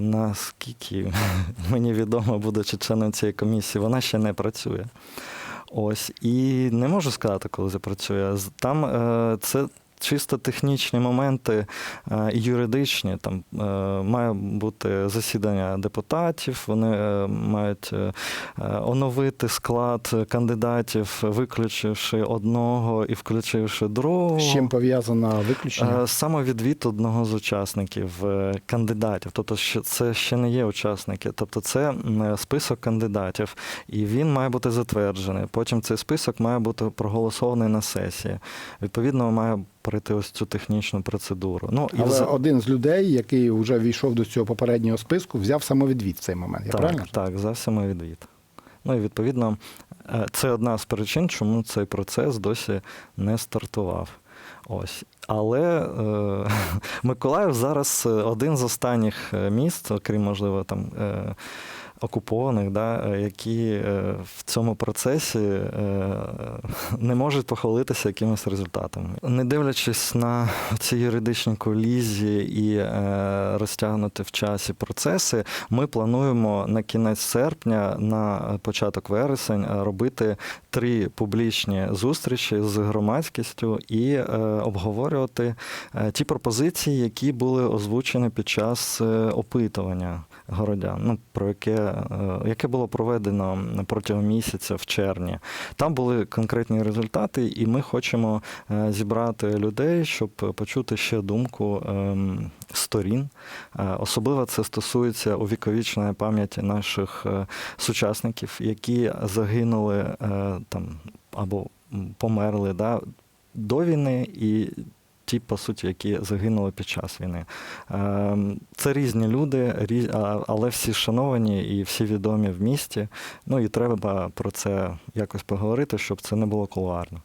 Наскільки мені відомо, будучи членом цієї комісії, вона ще не працює. Ось і не можу сказати, коли запрацює. Там е, це чисто технічні моменти е, і юридичні. Там е, має бути засідання депутатів, вони е, мають оновити склад кандидатів, виключивши одного і включивши другого. З чим пов'язано виключення? Саме відвід одного з учасників кандидатів, тобто це ще не є учасники, тобто це список кандидатів, і він має бути затверджений. Потім цей список має бути проголосований на сесії. Відповідно, має пройти ось цю технічну процедуру. Ну і Але вз- один з людей, який вже війшов до цього попереднього списку, взяв самовідвід в цей момент. Я правильно? так, так, за самовідвід. Ну і відповідно, е, це одна з причин, чому цей процес досі не стартував. Ось. Але е, Миколаїв зараз е, один з останніх е, міст, окрім, можливо, там. Е, Окупованих, да, е, які е, в цьому процесі е, не можуть похвалитися якимись результатами. Не дивлячись на ці юридичні колізії і розтягнути в часі процеси, ми плануємо на кінець серпня, на початок вересень робити три публічні зустрічі з громадськістю і обговорювати ті пропозиції, які були озвучені під час опитування городян, ну про яке, яке було проведено протягом місяця в червні. Там були конкретні результати, і ми хочемо е, зібрати людей, щоб почути ще думку ем, сторін. Е, Особливо це стосується увіковічної пам'яті наших е, сучасників, які загинули е, там або померли да, до війни і. Ті, по суті, які загинули під час війни. Ем, Це різні люди, але всі шановані і всі відомі в місті. Ну і треба про це якось поговорити, щоб це не було кулуарно.